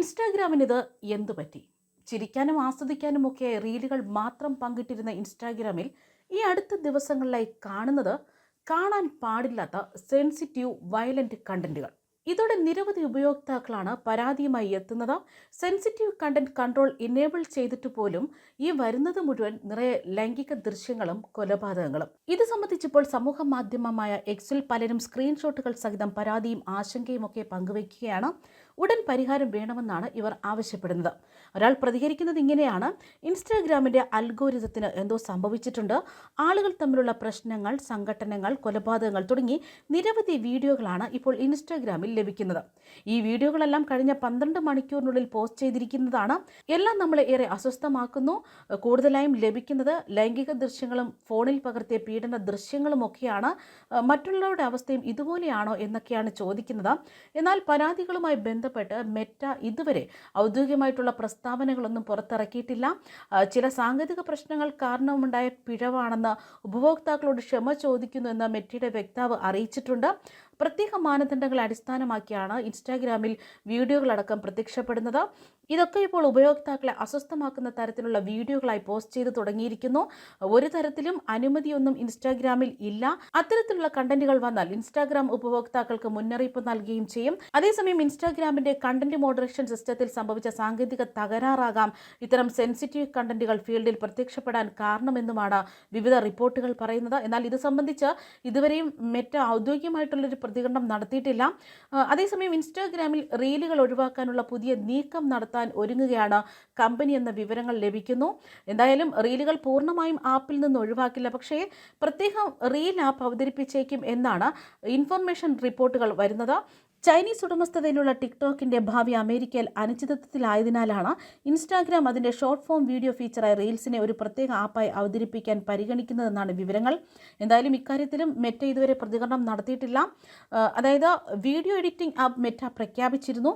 ഇൻസ്റ്റാഗ്രാമിനിത് എന്തു പറ്റി? ചിരിക്കാനും ആസ്വദിക്കാനും ഒക്കെ റീലുകൾ മാത്രം പങ്കിട്ടിരുന്ന ഇൻസ്റ്റാഗ്രാമിൽ ഈ അടുത്ത ദിവസങ്ങളിലായി കാണുന്നത് കാണാൻ പാടില്ലാത്ത സെൻസിറ്റീവ് വയലന്റ് കണ്ടന്റുകൾ. ഇതോടെ നിരവധി ഉപയോക്താക്കളാണ് പരാതിയുമായി എത്തുന്നത്. സെൻസിറ്റീവ് കണ്ടന്റ് കൺട്രോൾ ഇനേബിൾ ചെയ്തിട്ട് പോലും ഈ വരുന്നത് മുഴുവൻ നിറയെ ലൈംഗിക ദൃശ്യങ്ങളും കൊലപാതകങ്ങളും. ഇത് സംബന്ധിച്ചിപ്പോൾ സമൂഹ മാധ്യമമായ എക്സിൽ പലരും സ്ക്രീൻഷോട്ടുകൾ സഹിതം പരാതിയും ആശങ്കയും ഒക്കെ പങ്കുവയ്ക്കുകയാണ്. ഉടൻ പരിഹാരം വേണമെന്നാണ് ഇവർ ആവശ്യപ്പെടുന്നത്. ഒരാൾ പ്രതികരിക്കുന്നത് ഇങ്ങനെയാണ്. ഇൻസ്റ്റാഗ്രാമിന്റെ അൽഗോരിതത്തിന് എന്തോ സംഭവിച്ചിട്ടുണ്ട്. ആളുകൾ തമ്മിലുള്ള പ്രശ്നങ്ങൾ സംഘടനകൾ കൊലപാതകങ്ങൾ തുടങ്ങി നിരവധി വീഡിയോകളാണ് ഇപ്പോൾ ഇൻസ്റ്റാഗ്രാമിൽ ലഭിക്കുന്നത്. ഈ വീഡിയോകളെല്ലാം കഴിഞ്ഞ പന്ത്രണ്ട് മണിക്കൂറിനുള്ളിൽ പോസ്റ്റ് ചെയ്തിരിക്കുന്നതാണ്. എല്ലാം നമ്മളെ ഏറെ അസ്വസ്ഥമാക്കുന്നു. കൂടുതലായും ലഭിക്കുന്നത് ലൈംഗിക ദൃശ്യങ്ങളും ഫോണിൽ പകർത്തിയ പീഡന ദൃശ്യങ്ങളും ഒക്കെയാണ് മറ്റുള്ളവരുടെ അവസ്ഥയും ഇതുപോലെയാണോ എന്നൊക്കെയാണ് ചോദിക്കുന്നത്. എന്നാൽ പരാതികളുമായി ബന്ധപ്പെട്ട് മെറ്റ ഇതുവരെ ഔദ്യോഗികമായിട്ടുള്ള പ്രസ്താവനകളൊന്നും പുറത്തിറക്കിയിട്ടില്ല. ചില സാങ്കേതിക പ്രശ്നങ്ങൾ കാരണമുണ്ടായ പിഴവാണെന്ന് ഉപഭോക്താക്കളോട് ക്ഷമ ചോദിക്കുന്നു എന്ന് മെറ്റയുടെ വക്താവ് അറിയിച്ചിട്ടുണ്ട്. പ്രത്യേക മാനദണ്ഡങ്ങൾ അടിസ്ഥാനമാക്കിയാണ് ഇൻസ്റ്റാഗ്രാമിൽ വീഡിയോകളടക്കം പ്രത്യക്ഷപ്പെടുന്നത്. ഇതൊക്കെ ഇപ്പോൾ ഉപയോക്താക്കളെ അസ്വസ്ഥമാക്കുന്ന തരത്തിലുള്ള വീഡിയോകളായി പോസ്റ്റ് ചെയ്ത് തുടങ്ങിയിരിക്കുന്നു. ഒരു തരത്തിലും അനുമതിയൊന്നും ഇൻസ്റ്റാഗ്രാമിൽ ഇല്ല. അത്തരത്തിലുള്ള കണ്ടന്റുകൾ വന്നാൽ ഇൻസ്റ്റാഗ്രാം ഉപഭോക്താക്കൾക്ക് മുന്നറിയിപ്പ് നൽകുകയും ചെയ്യും. അതേസമയം ഇൻസ്റ്റാഗ്രാമിന്റെ കണ്ടന്റ് മോഡറേഷൻ സിസ്റ്റത്തിൽ സംഭവിച്ച സാങ്കേതിക തകരാറാകാം. ഇത്തരം സെൻസിറ്റീവ് കണ്ടന്റുകൾ ഫീൽഡിൽ പ്രത്യക്ഷപ്പെടാൻ കാരണമെന്നുമാണ് വിവിധ റിപ്പോർട്ടുകൾ പറയുന്നത്. എന്നാൽ ഇത് സംബന്ധിച്ച് ഇതുവരെയും മെറ്റ ഔദ്യോഗികമായിട്ടുള്ളൊരു പ്രതികരണം നടത്തിയിട്ടില്ല. അതേസമയം ഇൻസ്റ്റാഗ്രാമിൽ റീലുകൾ ഒഴിവാക്കാനുള്ള പുതിയ നീക്കം നടത്താൻ ഒരുങ്ങുകയാണ് കമ്പനി എന്ന വിവരങ്ങൾ ലഭിക്കുന്നു. എന്തായാലും റീലുകൾ പൂർണമായും ആപ്പിൽ നിന്ന് ഒഴിവാക്കില്ല. പക്ഷേ പ്രത്യേകം റീൽ ആപ്പ് അവതരിപ്പിച്ചേക്കും എന്നാണ് ഇൻഫർമേഷൻ റിപ്പോർട്ടുകൾ വരുന്നത്. ചൈനീസ് ഉടമസ്ഥതയിലുള്ള ടിക്ടോക്കിന്റെ ഭാവി അമേരിക്കയിൽ അനിശ്ചിതത്വത്തിലായതിനാലാണ് ഇൻസ്റ്റാഗ്രാം അതിന്റെ ഷോർട്ട് ഫോം വീഡിയോ ഫീച്ചറായ റീൽസിനെ ഒരു പ്രത്യേക ആപ്പായി അവതരിപ്പിക്കാൻ പരിഗണിക്കുന്നതെന്നാണ് വിവരങ്ങൾ. എന്തായാലും ഇക്കാര്യത്തിലും മെറ്റ ഇതുവരെ പ്രതികരണം നടത്തിയിട്ടില്ല. അതായത് വീഡിയോ എഡിറ്റിംഗ് ആപ്പ് മെറ്റ പ്രഖ്യാപിച്ചിരുന്നു.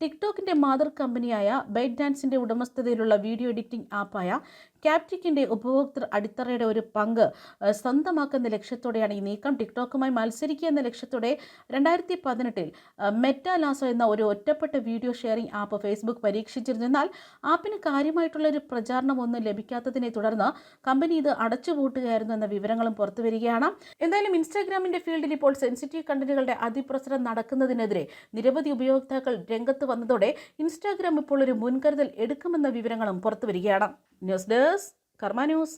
ടിക്ടോക്കിന്റെ മാതൃ കമ്പനിയായ ബൈറ്റ് ഡാൻസിന്റെ ഉടമസ്ഥതയിലുള്ള വീഡിയോ എഡിറ്റിംഗ് ആപ്പായ ക്യാപ്റ്റിക്കിന്റെ ഉപഭോക്തൃ അടിത്തറയുടെ ഒരു പങ്ക് സ്വന്തമാക്കുന്ന ലക്ഷ്യത്തോടെയാണ് ഈ നീക്കം. ടിക്ടോക്കുമായി മത്സരിക്കുക എന്ന ലക്ഷ്യത്തോടെ രണ്ടായിരത്തി പതിനെട്ടിൽ മെറ്റ ലാസോ എന്ന ഒരു ഒറ്റപ്പെട്ട വീഡിയോ ഷെയറിംഗ് ആപ്പ് ഫേസ്ബുക്ക് പരീക്ഷിച്ചിരുന്നു. എന്നാൽ ആപ്പിന് കാര്യമായിട്ടുള്ള ഒരു പ്രചാരണമൊന്നും ലഭിക്കാത്തതിനെ തുടർന്ന് കമ്പനി ഇത് അടച്ചുപൂട്ടുകയായിരുന്നു എന്ന വിവരങ്ങളും പുറത്തു വരികയാണ്. എന്തായാലും ഇൻസ്റ്റാഗ്രാമിന്റെ ഫീൽഡിൽ ഇപ്പോൾ സെൻസിറ്റീവ് കണ്ടന്റുകളുടെ അതിപ്രസരം നടക്കുന്നതിനെതിരെ നിരവധി ഉപയോക്താക്കൾ രംഗത്ത് വന്നതോടെ ഇൻസ്റ്റാഗ്രാം ഇപ്പോൾ ഒരു മുൻകരുതൽ എടുക്കുമെന്ന വിവരങ്ങളും പുറത്തു വരികയാണ്. News desk Karma news.